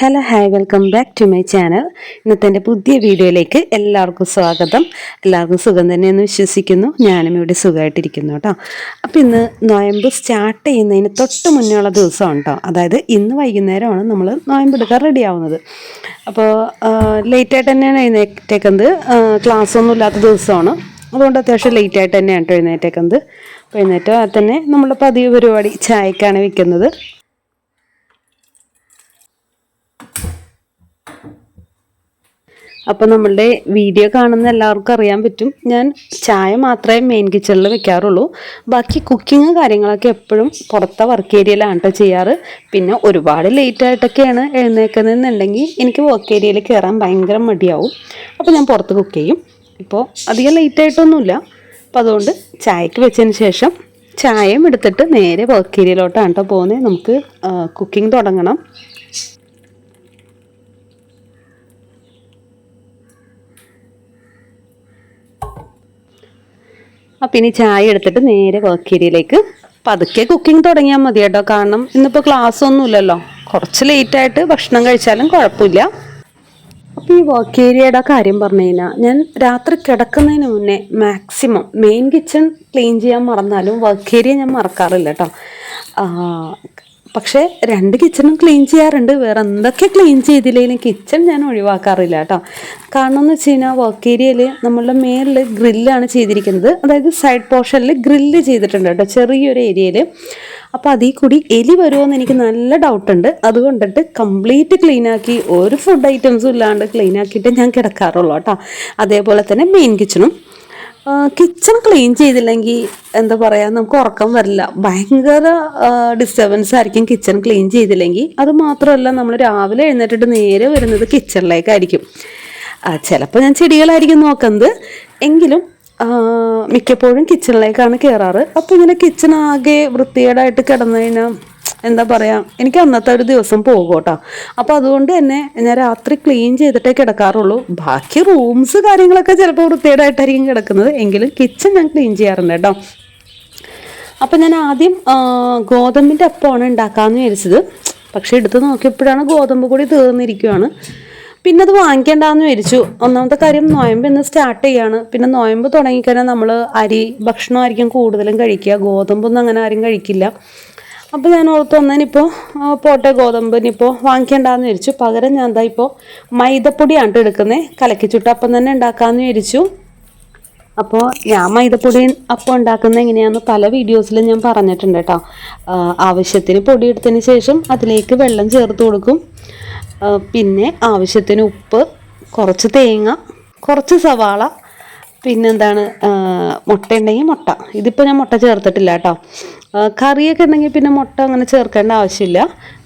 Hello hi welcome back to my channel. ഇന്നത്തെ എന്റെ പുതിയ വീഡിയോയിലേക്ക് എല്ലാവർക്കും സ്വാഗതം. എല്ലാവർക്കും സുഖം തന്നെയെന്ന് വിശ്വസിക്കുന്നു. ഞാനും ഇവിടെ സുഖമായിട്ടിരിക്കുന്നു കേട്ടോ. അപ്പോൾ ഇന്ന് നോയമ്പ് സ്റ്റാർട്ട് ചെയ്യുന്നതിന് തൊട്ട് മുന്നേ ഉള്ള ദിവസമാണ് കേട്ടോ അതായത് ഇന്ന് വൈകുന്നേരമാണ് നമ്മൾ നോയമ്പ് എടുക്കാൻ റെഡി ആവുന്നത് അപ്പോൾ ലേറ്റായിട്ട് തന്നെയാണ് എഴുന്നേറ്റേക്കുന്നത്. ക്ലാസ് ഒന്നും ഇല്ലാത്ത ദിവസമാണ്. അതുകൊണ്ട് അത്യാവശ്യം ലേറ്റായിട്ട് തന്നെയാണ് കേട്ടോ എഴുന്നേറ്റേക്കുന്നത്. അപ്പോൾ എഴുന്നേറ്റ് തന്നെ നമ്മൾ പതിവ് പരിപാടി ചായക്കാണ് വെക്കുന്നത്. അപ്പോൾ നമ്മളുടെ വീഡിയോ കാണുന്ന എല്ലാവർക്കും അറിയാൻ പറ്റും. ഞാൻ ചായ മാത്രമേ മെയിൻ കിച്ചണിൽ വെക്കാറുള്ളൂ. ബാക്കി കുക്കിങ് കാര്യങ്ങളൊക്കെ എപ്പോഴും പുറത്തെ വർക്ക് ഏരിയയിലാണ് കേട്ടോ ചെയ്യാറ്. പിന്നെ ഒരുപാട് ലേറ്റ് ആയിട്ടൊക്കെയാണ് എഴുന്നേക്കുന്നതെന്നുണ്ടെങ്കിൽ എനിക്ക് വർക്ക് ഏരിയയിൽ കയറാൻ ഭയങ്കര മടിയാവും. അപ്പോൾ ഞാൻ പുറത്ത് കുക്ക് ചെയ്യും. ഇപ്പോൾ അധികം ലേറ്റ് ആയിട്ടൊന്നുമില്ല. അപ്പോൾ അതുകൊണ്ട് ചായക്ക് വെച്ചതിന് ശേഷം ചായയും എടുത്തിട്ട് നേരെ വർക്ക് ഏരിയയിലോട്ടാണ് കേട്ടോ പോകുന്നത്. നമുക്ക് കുക്കിംഗ് തുടങ്ങണം. അപ്പം ഇനി ചായ എടുത്തിട്ട് നേരെ വർക്ക് ഏരിയയിലേക്ക് പതുക്കെ കുക്കിംഗ് തുടങ്ങിയാൽ മതി കേട്ടോ. കാരണം ഇന്നിപ്പോൾ ക്ലാസ് ഒന്നും ഇല്ലല്ലോ. കുറച്ച് ലേറ്റായിട്ട് ഭക്ഷണം കഴിച്ചാലും കുഴപ്പമില്ല. അപ്പോൾ ഈ വർക്ക് ഏരിയയുടെ കാര്യം പറഞ്ഞു കഴിഞ്ഞാൽ ഞാൻ രാത്രി കിടക്കുന്നതിന് മുന്നേ മാക്സിമം മെയിൻ കിച്ചൺ ക്ലീൻ ചെയ്യാൻ മറന്നാലും വർക്ക് ഏരിയ ഞാൻ മറക്കാറില്ല കേട്ടോ. പക്ഷേ രണ്ട് കിച്ചണും ക്ലീൻ ചെയ്യാറുണ്ട്. വേറെ എന്തൊക്കെ ക്ലീൻ ചെയ്തില്ലെങ്കിലും കിച്ചൺ ഞാൻ ഒഴിവാക്കാറില്ല കേട്ടോ. കാരണം എന്ന് വെച്ച് കഴിഞ്ഞാൽ വർക്ക് ഏരിയയിൽ നമ്മളുടെ മേളിൽ ഗ്രില്ലാണ് ചെയ്തിരിക്കുന്നത്. അതായത് സൈഡ് പോർഷനിൽ ഗ്രില്ല് ചെയ്തിട്ടുണ്ട് കേട്ടോ ചെറിയൊരു ഏരിയയിൽ അപ്പോൾ അതിൽ കൂടി എലി വരുമോ എന്ന് എനിക്ക് നല്ല ഡൗട്ടുണ്ട് അതുകൊണ്ടിട്ട് കംപ്ലീറ്റ് ക്ലീൻ ആക്കി ഒരു ഫുഡ് ഐറ്റംസും ഇല്ലാണ്ട് ക്ലീൻ ആക്കിയിട്ട് ഞാൻ കിടക്കാറുള്ളൂ കേട്ടോ. അതേപോലെ തന്നെ മെയിൻ കിച്ചണും കിച്ചൺ ക്ലീൻ ചെയ്തില്ലെങ്കിൽ എന്താ പറയുക നമുക്ക് ഉറക്കം വരില്ല. ഭയങ്കര ഡിസ്റ്റർബൻസ് ആയിരിക്കും കിച്ചൺ ക്ലീൻ ചെയ്തില്ലെങ്കിൽ. അത് മാത്രമല്ല നമ്മൾ രാവിലെ എഴുന്നേറ്റിട്ട് നേരെ വരുന്നത് കിച്ചണിലേക്കായിരിക്കും ചിലപ്പോൾ ഞാൻ ചെടികളായിരിക്കും നോക്കുന്നത്. എങ്കിലും മിക്കപ്പോഴും കിച്ചണിലേക്കാണ് കയറാറ് അപ്പോൾ ഇങ്ങനെ കിച്ചൺ ആകെ വൃത്തികേടായിട്ട് കിടന്നു കഴിഞ്ഞാൽ എന്താ പറയുക എനിക്ക് അന്നത്തെ ഒരു ദിവസം പോകും കേട്ടോ അപ്പോൾ അതുകൊണ്ട് തന്നെ ഞാൻ രാത്രി ക്ലീൻ ചെയ്തിട്ടേ കിടക്കാറുള്ളൂ. ബാക്കി റൂംസ് കാര്യങ്ങളൊക്കെ ചിലപ്പോൾ വൃത്തികേടായിട്ടായിരിക്കും കിടക്കുന്നത്. എങ്കിലും കിച്ചൺ ഞാൻ ക്ലീൻ ചെയ്യാറുണ്ട് കേട്ടോ. അപ്പം ഞാൻ ആദ്യം ഗോതമ്പിന്റെ അപ്പമാണ് ഉണ്ടാക്കാമെന്ന് വിചാരിച്ചത്. പക്ഷെ എടുത്ത് നോക്കിയപ്പോഴാണ് ഗോതമ്പ് കൂടി തീർന്നിരിക്കുകയാണ് പിന്നെ അത് വാങ്ങിക്കേണ്ടെന്ന് വിചാരിച്ചു. ഒന്നാമത്തെ കാര്യം നോയമ്പ് ഇന്ന് സ്റ്റാർട്ട് ചെയ്യാണ്. പിന്നെ നോയമ്പ് തുടങ്ങിക്കഴിഞ്ഞാൽ നമ്മൾ അരി ഭക്ഷണമായിരിക്കും കൂടുതലും കഴിക്കുക. ഗോതമ്പൊന്നും അങ്ങനെ ആരും കഴിക്കില്ല. അപ്പോൾ ഞാൻ ഓർത്ത് വന്നതിനിപ്പോൾ പോട്ടെ ഗോതമ്പ് ഇനിയിപ്പോൾ വാങ്ങിക്കേണ്ടെന്ന് വിചാരിച്ചു. പകരം ഞാൻ എന്താ ഇപ്പോൾ മൈദപ്പൊടിയാണ് എടുക്കുന്നത് കലക്കി ചുട്ടപ്പം തന്നെ ഉണ്ടാക്കാമെന്ന് വിചാരിച്ചു. അപ്പോൾ ഞാൻ മൈദപ്പൊടി അപ്പം ഉണ്ടാക്കുന്നത് എങ്ങനെയാണെന്ന് പല വീഡിയോസിലും ഞാൻ പറഞ്ഞിട്ടുണ്ട് കേട്ടോ ആവശ്യത്തിന് പൊടി എടുത്തതിന് ശേഷം അതിലേക്ക് വെള്ളം ചേർത്ത് കൊടുക്കും. പിന്നെ ആവശ്യത്തിന് ഉപ്പ് കുറച്ച് തേങ്ങ കുറച്ച് സവാള പിന്നെന്താണ് മുട്ട ഉണ്ടെങ്കിൽ മുട്ട. ഇതിപ്പോൾ ഞാൻ മുട്ട ചേർത്തിട്ടില്ല കേട്ടോ കറിയൊക്കെ ഉണ്ടെങ്കിൽ പിന്നെ മുട്ട അങ്ങനെ ചേർക്കേണ്ട ആവശ്യമില്ല.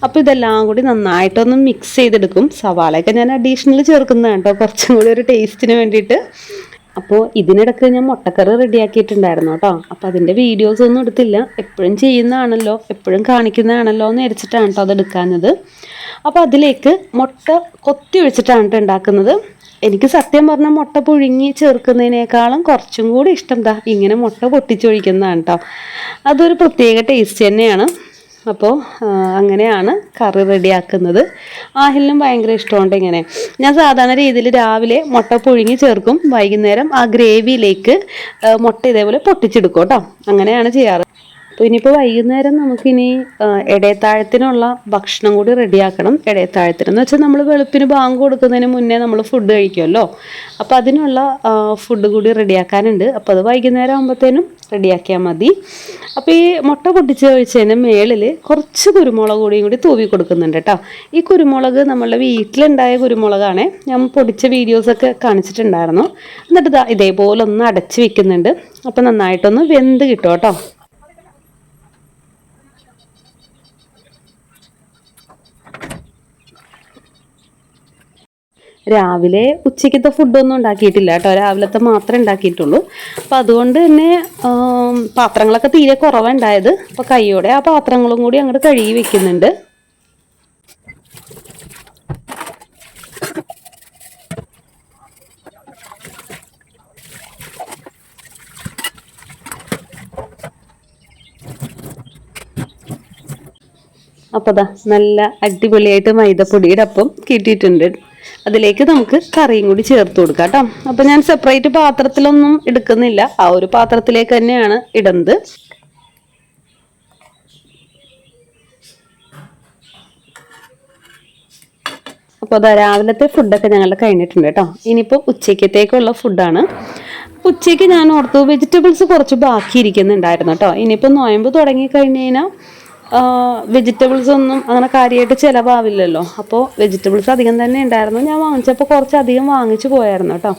അപ്പോൾ ഇതെല്ലാം കൂടി നന്നായിട്ടൊന്ന് മിക്സ് ചെയ്തെടുക്കും. സവാളയൊക്കെ ഞാൻ അഡീഷണൽ ചേർക്കുന്നതാണ് കേട്ടോ. കുറച്ചും കൂടി ഒരു ടേസ്റ്റിന് വേണ്ടിയിട്ട്. അപ്പോൾ ഇതിനിടയ്ക്ക് ഞാൻ മുട്ടക്കറി റെഡിയാക്കിയിട്ടുണ്ടായിരുന്നു കേട്ടോ. അപ്പോൾ അതിന്റെ വീഡിയോസ് ഒന്നും എടുത്തില്ല. എപ്പോഴും ചെയ്യുന്നതാണല്ലോ. എപ്പോഴും കാണിക്കുന്നതാണല്ലോ എന്ന് വിചാരിച്ചിട്ടാണ് കേട്ടോ അത് അപ്പോൾ അതിലേക്ക് മുട്ട കൊത്തി ഒഴിച്ചിട്ടാണ് കേട്ടോ ഉണ്ടാക്കുന്നത്. എനിക്ക് സത്യം പറഞ്ഞാൽ മുട്ട പുഴുങ്ങി ചേർക്കുന്നതിനേക്കാളും കുറച്ചും കൂടി ഇഷ്ടം എന്താ ഇങ്ങനെ മുട്ട പൊട്ടിച്ചൊഴിക്കുന്നതാണ് കേട്ടോ അതൊരു പ്രത്യേക ടേസ്റ്റ് തന്നെയാണ്. അപ്പോൾ അങ്ങനെയാണ് കറി റെഡിയാക്കുന്നത്. ആഹിലിനും ഭയങ്കര ഇഷ്ടമുണ്ട് ഇങ്ങനെ. ഞാൻ സാധാരണ രീതിയിൽ രാവിലെ മുട്ട പുഴുങ്ങി ചേർക്കും. വൈകുന്നേരം ആ ഗ്രേവിയിലേക്ക് മുട്ട ഇതേപോലെ പൊട്ടിച്ചെടുക്കും കേട്ടോ അങ്ങനെയാണ് ചെയ്യാറ്. അപ്പോൾ ഇനിയിപ്പോൾ വൈകുന്നേരം നമുക്കിനി ഇടയത്താഴത്തിനുള്ള ഭക്ഷണം കൂടി റെഡിയാക്കണം. ഇടയത്താഴത്തിന് എന്ന് വെച്ചാൽ നമ്മൾ വെളുപ്പിന് ബാങ്ക് കൊടുക്കുന്നതിന് മുന്നേ നമ്മൾ ഫുഡ് കഴിക്കുമല്ലോ. അപ്പോൾ അതിനുള്ള ഫുഡ് കൂടി റെഡിയാക്കാനുണ്ട്. അപ്പോൾ അത് വൈകുന്നേരം ആകുമ്പോഴത്തേനും റെഡിയാക്കിയാൽ മതി. അപ്പോൾ ഈ മുട്ട പൊട്ടിച്ച് കഴിച്ചതിന് മേളിൽ കുറച്ച് കുരുമുളക് കൂടിയും കൂടി തൂവി കൊടുക്കുന്നുണ്ട് കേട്ടോ. ഈ കുരുമുളക് നമ്മളുടെ വീട്ടിലുണ്ടായ കുരുമുളകാണ്. ഞാൻ പൊടിച്ച വീഡിയോസൊക്കെ കാണിച്ചിട്ടുണ്ടായിരുന്നു. എന്നിട്ട് ഇതേപോലെ ഒന്ന് അടച്ച് വെക്കുന്നുണ്ട്. അപ്പോൾ നന്നായിട്ടൊന്ന് വെന്ത് കിട്ടും കേട്ടോ. രാവിലെ ഉച്ചയ്ക്കത്തെ ഫുഡൊന്നും ഉണ്ടാക്കിയിട്ടില്ല കേട്ടോ. രാവിലത്തെ മാത്രമേ ഉണ്ടാക്കിയിട്ടുള്ളൂ. അപ്പോൾ അതുകൊണ്ട് തന്നെ പാത്രങ്ങളൊക്കെ തീരെ കുറവുണ്ടായത് അപ്പോൾ കൈയോടെ ആ പാത്രങ്ങളും കൂടി അങ്ങോട്ട് കഴുകി വെക്കുന്നുണ്ട്. അപ്പോൾ ദാ നല്ല അടിപൊളിയായിട്ട് മൈദപ്പൊടിയുടെ അപ്പം കിട്ടിയിട്ടുണ്ട്. അതിലേക്ക് നമുക്ക് കറിയും കൂടി ചേർത്ത് കൊടുക്കാം കേട്ടോ. അപ്പോൾ ഞാൻ സെപ്പറേറ്റ് പാത്രത്തിലൊന്നും എടുക്കുന്നില്ല. ആ ഒരു പാത്രത്തിലേക്ക് തന്നെയാണ് ഇടുന്നത് അപ്പോൾ അതാ രാവിലത്തെ ഫുഡൊക്കെ ഞങ്ങളുടെ കഴിഞ്ഞിട്ടുണ്ട് കേട്ടോ. ഇനിയിപ്പോൾ ഉച്ചയ്ക്കത്തേക്കുള്ള ഫുഡാണ് ഉച്ചയ്ക്ക് ഞാൻ ഓർത്തു വെജിറ്റബിൾസ് കുറച്ച് ബാക്കി ഇരിക്കുന്നുണ്ടായിരുന്നു കേട്ടോ. ഇനിയിപ്പോൾ നോയമ്പ് തുടങ്ങി കഴിഞ്ഞ് കഴിഞ്ഞാൽ വെജിറ്റബിൾസ് ഒന്നും അങ്ങനെ കാര്യമായിട്ട് ചിലവാവില്ലല്ലോ. അപ്പോൾ വെജിറ്റബിൾസ് അധികം തന്നെ ഉണ്ടായിരുന്നു ഞാൻ വാങ്ങിച്ചപ്പോൾ കുറച്ച് അധികം വാങ്ങിച്ചു പോയായിരുന്നു കേട്ടോ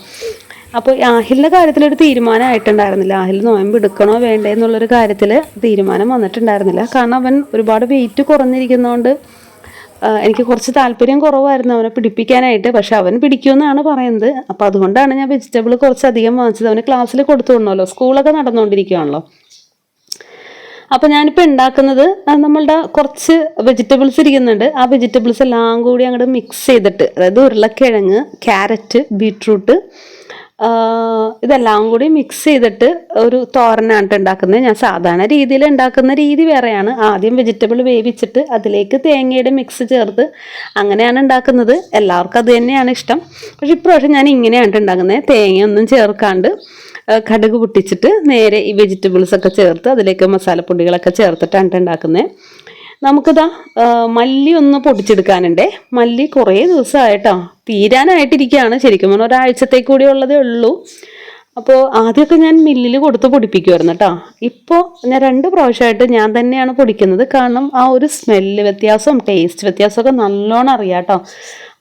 അപ്പോൾ ആഹിലിന്റെ കാര്യത്തിലൊരു തീരുമാനമായിട്ടുണ്ടായിരുന്നില്ല ആഹിൽ നോയമ്പ് എടുക്കണോ വേണ്ടേ എന്നുള്ളൊരു കാര്യത്തിൽ തീരുമാനം വന്നിട്ടുണ്ടായിരുന്നില്ല. കാരണം അവൻ ഒരുപാട് വെയിറ്റ് കുറഞ്ഞിരിക്കുന്നതുകൊണ്ട് എനിക്ക് കുറച്ച് താല്പര്യം കുറവായിരുന്നു അവനെ പിടിപ്പിക്കാനായിട്ട്. പക്ഷെ അവൻ പിടിക്കുമെന്നാണ് പറയുന്നത്. അപ്പോൾ അതുകൊണ്ടാണ് ഞാൻ വെജിറ്റബിൾ കുറച്ചധികം വാങ്ങിച്ചത്. അവന് ക്ലാസ്സിൽ കൊടുത്തു വിടണമല്ലോ. സ്കൂളൊക്കെ നടന്നുകൊണ്ടിരിക്കുകയാണല്ലോ അപ്പോൾ ഞാനിപ്പോൾ ഉണ്ടാക്കുന്നത് നമ്മളുടെ കുറച്ച് വെജിറ്റബിൾസ് ഇരിക്കുന്നുണ്ട്. ആ വെജിറ്റബിൾസ് എല്ലാം കൂടി അങ്ങോട്ട് മിക്സ് ചെയ്തിട്ട് അതായത് ഉരുളക്കിഴങ്ങ് ക്യാരറ്റ് ബീട്രൂട്ട് ഇതെല്ലാം കൂടി മിക്സ് ചെയ്തിട്ട് ഒരു തോരനാണ് ഉണ്ടാക്കുന്നത്. ഞാൻ സാധാരണ രീതിയിൽ ഉണ്ടാക്കുന്ന രീതി വേറെയാണ്. ആദ്യം വെജിറ്റബിൾ വേവിച്ചിട്ട് അതിലേക്ക് തേങ്ങയുടെ മിക്സ് ചേർത്ത് അങ്ങനെയാണ് ഉണ്ടാക്കുന്നത്. എല്ലാവർക്കും അത് തന്നെയാണ് ഇഷ്ടം. പക്ഷെ ഇപ്രാവശ്യം ഞാൻ ഇങ്ങനെയാണ് ഉണ്ടാക്കുന്നത്. തേങ്ങയൊന്നും ചേർക്കാണ്ട് കടുക് പൊട്ടിച്ചിട്ട് നേരെ ഈ വെജിറ്റബിൾസ് ഒക്കെ ചേർത്ത് അതിലേക്ക് മസാലപ്പൊടികളൊക്കെ ചേർത്തിട്ടാണ് ഉണ്ടാക്കുന്നത് നമുക്കിതാ മല്ലി ഒന്ന് പൊടിച്ചെടുക്കാനുണ്ടേ മല്ലി കുറേ ദിവസമായിട്ടോ തീരാനായിട്ടിരിക്കുകയാണ്. ശരിക്കും പറഞ്ഞാൽ ഒരാഴ്ചത്തേക്ക് കൂടി ഉള്ളതേ ഉള്ളൂ. അപ്പോൾ ആദ്യമൊക്കെ ഞാൻ മില്ലിൽ കൊടുത്ത് പൊടിപ്പിക്കുമായിരുന്നു കേട്ടോ ഇപ്പോൾ ഞാൻ രണ്ട് പ്രാവശ്യമായിട്ട് ഞാൻ തന്നെയാണ് പൊടിക്കുന്നത്. കാരണം ആ ഒരു സ്മെല്ല് വ്യത്യാസവും ടേസ്റ്റ് വ്യത്യാസമൊക്കെ നല്ലോണം അറിയാം കേട്ടോ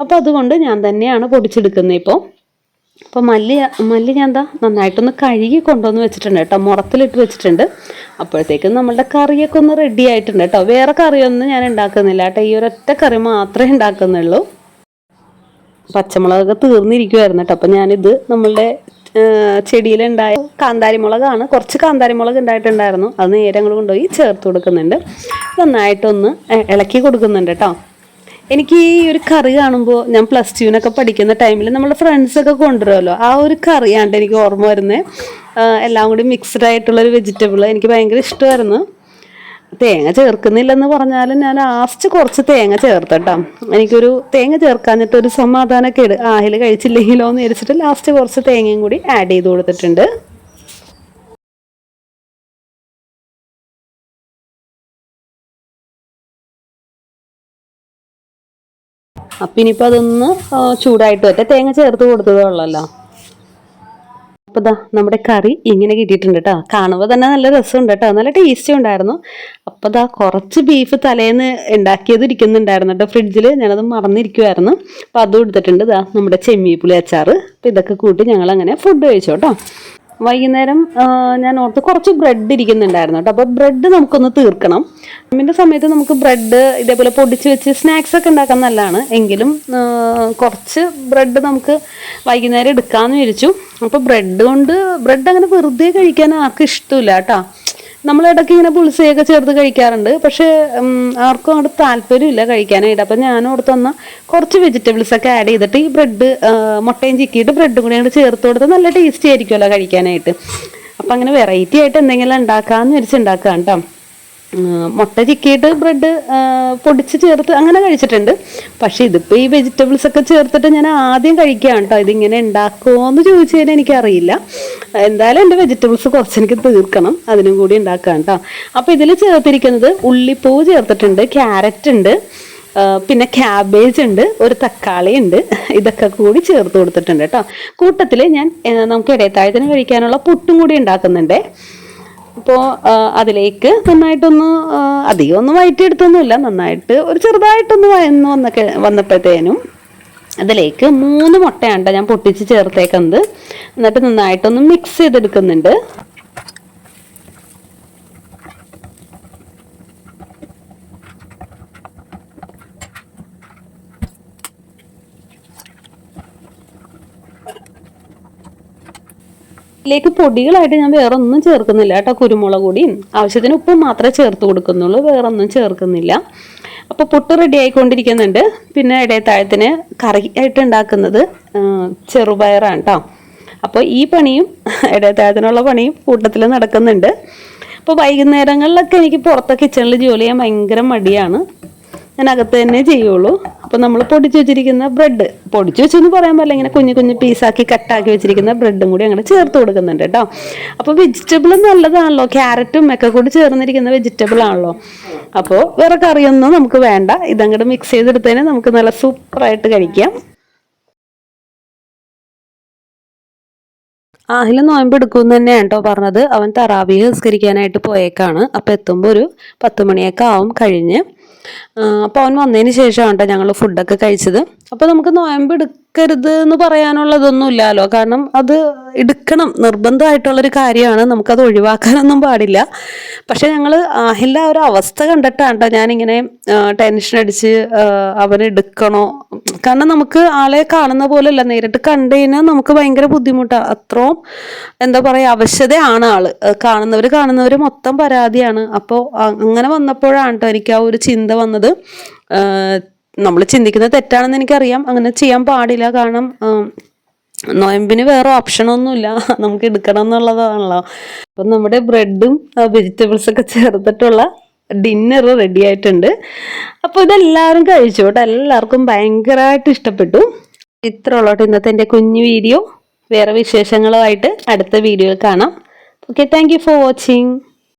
അപ്പോൾ അതുകൊണ്ട് ഞാൻ തന്നെയാണ് പൊടിച്ചെടുക്കുന്നത് ഇപ്പോൾ അപ്പോൾ മല്ലി മല്ലി ഞാൻ എന്താ നന്നായിട്ടൊന്ന് കഴുകി കൊണ്ടുവന്ന് വെച്ചിട്ടുണ്ട് കേട്ടോ. മുറത്തിലിട്ട് വെച്ചിട്ടുണ്ട്. അപ്പോഴത്തേക്കും നമ്മളുടെ കറിയൊക്കെ ഒന്ന് റെഡി ആയിട്ടുണ്ട് കേട്ടോ. വേറെ കറിയൊന്നും ഞാൻ ഉണ്ടാക്കുന്നില്ല കേട്ടോ. ഈ ഒരൊറ്റ കറി മാത്രമേ ഉണ്ടാക്കുന്നുള്ളൂ. പച്ചമുളകൊക്കെ തീർന്നിരിക്കുമായിരുന്നു കേട്ടോ. അപ്പം ഞാനിത് നമ്മളുടെ ചെടിയിലുണ്ടായ കാന്താരി മുളകാണ് കുറച്ച് കാന്താരിമുളക് ഉണ്ടായിട്ടുണ്ടായിരുന്നു. അത് നേരെ അങ്ങോട്ട് കൊണ്ടുപോയി ചേർത്ത് കൊടുക്കുന്നുണ്ട്. നന്നായിട്ടൊന്ന് ഇളക്കി കൊടുക്കുന്നുണ്ട് കേട്ടോ. എനിക്ക് ഈ ഒരു കറി കാണുമ്പോൾ ഞാൻ പ്ലസ് ടുവിനൊക്കെ പഠിക്കുന്ന ടൈമിൽ നമ്മുടെ ഫ്രണ്ട്സൊക്കെ കൊണ്ടുവരുമല്ലോ ആ ഒരു കറിയാണ് എനിക്ക് ഓർമ്മ വരുന്നത് എല്ലാം കൂടി മിക്സ്ഡ് ആയിട്ടുള്ളൊരു വെജിറ്റബിൾ എനിക്ക് ഭയങ്കര ഇഷ്ടമായിരുന്നു. തേങ്ങ ചേർക്കുന്നില്ലെന്ന് പറഞ്ഞാലും ഞാൻ ലാസ്റ്റ് കുറച്ച് തേങ്ങ ചേർത്തട്ടോ എനിക്കൊരു തേങ്ങ ചേർക്കാഞ്ഞിട്ട് ഒരു സമാധാനക്കേട്. ആഹിൽ കഴിച്ചില്ലെങ്കിലോ എന്ന് വിചാരിച്ചിട്ട് ലാസ്റ്റ് കുറച്ച് തേങ്ങയും കൂടി ആഡ് ചെയ്ത് കൊടുത്തിട്ടുണ്ട്. അപ്പം ഇനിയിപ്പോൾ അതൊന്ന് ചൂടായിട്ട് വരട്ടെ. തേങ്ങ ചേർത്ത് കൊടുത്തതേ ഉള്ളല്ലോ. അപ്പോൾ ദാ നമ്മുടെ കറി ഇങ്ങനെ കിട്ടിയിട്ടുണ്ട് കേട്ടോ കാണുമ്പോൾ തന്നെ നല്ല രസമുണ്ട് കേട്ടോ നല്ല ടേസ്റ്റി ഉണ്ടായിരുന്നു. അപ്പോൾ ദാ കുറച്ച് ബീഫ് തലേന്ന് ഉണ്ടാക്കിയത് ഇരിക്കുന്നുണ്ടായിരുന്നു കേട്ടോ ഫ്രിഡ്ജിൽ ഞാനത് മറന്നിരിക്കുമായിരുന്നു അപ്പോൾ അതും എടുത്തിട്ടുണ്ട് ദാ നമ്മുടെ ചെമ്മീപ്പുളി അച്ചാറ് അപ്പോൾ ഇതൊക്കെ കൂട്ടി ഞങ്ങൾ അങ്ങനെ ഫുഡ് കഴിച്ചു കേട്ടോ വൈകുന്നേരം ഞാൻ ഓർത്ത് കുറച്ച് ബ്രെഡ് ഇരിക്കുന്നുണ്ടായിരുന്നു കേട്ടോ. അപ്പോൾ ബ്രെഡ് നമുക്കൊന്ന് തീർക്കണം. അമ്മിന്റെ സമയത്ത് നമുക്ക് ബ്രെഡ് ഇതേപോലെ പൊടിച്ച് വെച്ച് സ്നാക്സ് ഒക്കെ ഉണ്ടാക്കാൻ നല്ലതാണ്. എങ്കിലും കുറച്ച് ബ്രെഡ് നമുക്ക് വൈകുന്നേരം എടുക്കാമെന്ന് വിചാരിച്ചു. അപ്പോൾ ബ്രെഡ് കൊണ്ട് ബ്രെഡ് അങ്ങനെ വെറുതെ കഴിക്കാൻ ആർക്കും ഇഷ്ടമില്ല കേട്ടോ. നമ്മൾ ഇടയ്ക്ക് ഇങ്ങനെ പുളിസയൊക്കെ ചേർത്ത് കഴിക്കാറുണ്ട്. പക്ഷേ ആർക്കും അങ്ങോട്ട് താല്പര്യമില്ല കഴിക്കാനായിട്ട്. അപ്പം ഞാൻ ഓർത്ത് വന്ന കുറച്ച് വെജിറ്റബിൾസ് ഒക്കെ ആഡ് ചെയ്തിട്ട് ഈ ബ്രെഡ് മുട്ടയും ചിക്കിയിട്ട് ബ്രെഡും കൂടി അങ്ങോട്ട് ചേർത്ത് കൊടുത്താൽ നല്ല ടേസ്റ്റി ആയിരിക്കുമല്ലോ കഴിക്കാനായിട്ട്. അപ്പം അങ്ങനെ വെറൈറ്റി ആയിട്ട് എന്തെങ്കിലും ഉണ്ടാക്കാമെന്ന് വിചാരിച്ച് ഉണ്ടാക്കാം കേട്ടോ. മുട്ട ചിക്കിയിട്ട് ബ്രെഡ് പൊടിച്ച് ചേർത്ത് അങ്ങനെ കഴിച്ചിട്ടുണ്ട്. പക്ഷേ ഇതിപ്പോൾ ഈ വെജിറ്റബിൾസ് ഒക്കെ ചേർത്തിട്ട് ഞാൻ ആദ്യം കഴിക്കുകയാണ് കേട്ടോ ഇതിങ്ങനെ ഉണ്ടാക്കുമോ എന്ന് ചോദിച്ചു കഴിഞ്ഞാൽ എനിക്കറിയില്ല. എന്തായാലും എന്റെ വെജിറ്റബിൾസ് കുറച്ച് എനിക്ക് തീർക്കണം. അതിനും കൂടി ഉണ്ടാക്കാം കേട്ടോ അപ്പോൾ ഇതിൽ ചേർത്തിരിക്കുന്നത് ഉള്ളിപ്പൂവ് ചേർത്തിട്ടുണ്ട് ക്യാരറ്റ് ഉണ്ട് പിന്നെ ക്യാബേജ് ഉണ്ട് ഒരു തക്കാളി ഉണ്ട്. ഇതൊക്കെ കൂടി ചേർത്ത് കൊടുത്തിട്ടുണ്ട് കേട്ടോ കൂട്ടത്തിൽ ഞാൻ നമുക്ക് ഇടയത്താഴത്തിന് കഴിക്കാനുള്ള പുട്ടും കൂടി ഉണ്ടാക്കുന്നുണ്ടേ. അപ്പോൾ അതിലേക്ക് നന്നായിട്ടൊന്ന് അധികം ഒന്നും വയറ്റിയെടുത്തൊന്നുമില്ല. നന്നായിട്ട് ഒരു ചെറുതായിട്ടൊന്ന് വയന്ന് വന്നൊക്കെ വന്നപ്പോഴത്തേനും അതിലേക്ക് മൂന്ന് മുട്ടയാണ് ഞാൻ പൊട്ടിച്ച് ചേർത്തേക്കുന്നത് എന്നിട്ട് നന്നായിട്ടൊന്ന് മിക്സ് ചെയ്തെടുക്കുന്നുണ്ട്. ഇതിലേക്ക് പൊടികളായിട്ട് ഞാൻ വേറെ ഒന്നും ചേർക്കുന്നില്ല കേട്ടോ കുരുമുളക് കൂടിയും ആവശ്യത്തിന് ഉപ്പ് മാത്രമേ ചേർത്ത് കൊടുക്കുന്നുള്ളൂ വേറെ ഒന്നും ചേർക്കുന്നില്ല. അപ്പോൾ പുട്ട് റെഡി ആയിക്കൊണ്ടിരിക്കുന്നുണ്ട്. പിന്നെ ഇടയത്താഴത്തിന് കറി ആയിട്ട് ഉണ്ടാക്കുന്നത് ചെറുപയറാണ് കേട്ടോ അപ്പോൾ ഈ പണിയും ഇടയത്താഴത്തിനുള്ള പണിയും കൂട്ടത്തിൽ നടക്കുന്നുണ്ട്. അപ്പോൾ വൈകുന്നേരങ്ങളിലൊക്കെ എനിക്ക് പുറത്തെ കിച്ചണിൽ ജോലി ചെയ്യാൻ ഭയങ്കര മടിയാണ്. ഞാൻ അകത്ത് തന്നെ ചെയ്യുള്ളൂ. അപ്പോൾ നമ്മൾ പൊടിച്ചു വെച്ചിരിക്കുന്ന ബ്രെഡ് പൊടിച്ചു വെച്ചെന്ന് പറയാൻ പറ്റില്ല. ഇങ്ങനെ കുഞ്ഞു കുഞ്ഞു പീസാക്കി കട്ടാക്കി വെച്ചിരിക്കുന്ന ബ്രെഡും കൂടി അങ്ങനെ ചേർത്ത് കൊടുക്കുന്നുണ്ട് കേട്ടോ. അപ്പോൾ വെജിറ്റബിൾ നല്ലതാണല്ലോ. ക്യാരറ്റും ഒക്കെ കൂടി ചേർന്നിരിക്കുന്ന വെജിറ്റബിൾ ആണല്ലോ. അപ്പോൾ വേറെ കറിയൊന്നും നമുക്ക് വേണ്ട. ഇതങ്ങോട്ട് മിക്സ് ചെയ്തെടുത്തേനെ നമുക്ക് നല്ല സൂപ്പറായിട്ട് കഴിക്കാം. ആഹിൽ നോയമ്പ് എടുക്കും തന്നെയാണ് കേട്ടോ പറഞ്ഞത്. അവൻ തറാവിയെ നിസ്കരിക്കാനായിട്ട് പോയേക്കാണ്. അപ്പോൾ എത്തുമ്പോൾ ഒരു പത്ത് മണിയൊക്കെ ആവും കഴിഞ്ഞ്. അപ്പോൾ അവൻ വന്നതിന് ശേഷമാണ് കേട്ടോ ഞങ്ങൾ ഫുഡൊക്കെ കഴിച്ചത്. അപ്പോൾ നമുക്ക് നോയമ്പ് എടുക്കരുത് എന്ന് പറയാനുള്ളതൊന്നും ഇല്ലല്ലോ കാരണം അത് എടുക്കണം. നിർബന്ധമായിട്ടുള്ളൊരു കാര്യമാണ്. നമുക്കത് ഒഴിവാക്കാനൊന്നും പാടില്ല. പക്ഷെ ഞങ്ങൾ ആഹില്ല ഒരു അവസ്ഥ കണ്ടിട്ടാണ് കേട്ടോ ഞാനിങ്ങനെ ടെൻഷൻ അടിച്ച് അവനെടുക്കണോ അവന് കാരണം നമുക്ക് ആളെ കാണുന്ന പോലെയല്ല. നേരിട്ട് കണ്ടു കഴിഞ്ഞാൽ നമുക്ക് ഭയങ്കര ബുദ്ധിമുട്ടാണ് അത്രയും എന്താ പറയുക ആവശ്യതയാണ് ആൾ. കാണുന്നവർ കാണുന്നവർ മൊത്തം പരാതിയാണ്. അപ്പോൾ അങ്ങനെ വന്നപ്പോഴാണ് കേട്ടോ എനിക്ക് ആ ഒരു ചിന്ത വന്നത്. നമ്മൾ ചിന്തിക്കുന്നത് തെറ്റാണെന്ന് എനിക്കറിയാം. അങ്ങനെ ചെയ്യാൻ പാടില്ല. കാരണം നോയമ്പിന് വേറെ ഓപ്ഷനൊന്നുമില്ല നമുക്ക് എടുക്കണം എന്നുള്ളതാണല്ലോ. അപ്പം നമ്മുടെ ബ്രെഡും വെജിറ്റബിൾസ് ഒക്കെ ചേർത്തിട്ടുള്ള ഡിന്നർ റെഡി ആയിട്ടുണ്ട്. അപ്പോൾ ഇതെല്ലാവരും കഴിച്ചു കേട്ടോ. എല്ലാവർക്കും ഭയങ്കരമായിട്ട് ഇഷ്ടപ്പെട്ടു. ഇത്ര ഉള്ളോട്ട് ഇന്നത്തെ എന്റെ കുഞ്ഞു വീഡിയോ വേറെ വിശേഷങ്ങളുമായിട്ട് അടുത്ത വീഡിയോയിൽ കാണാം. Okay thank for watching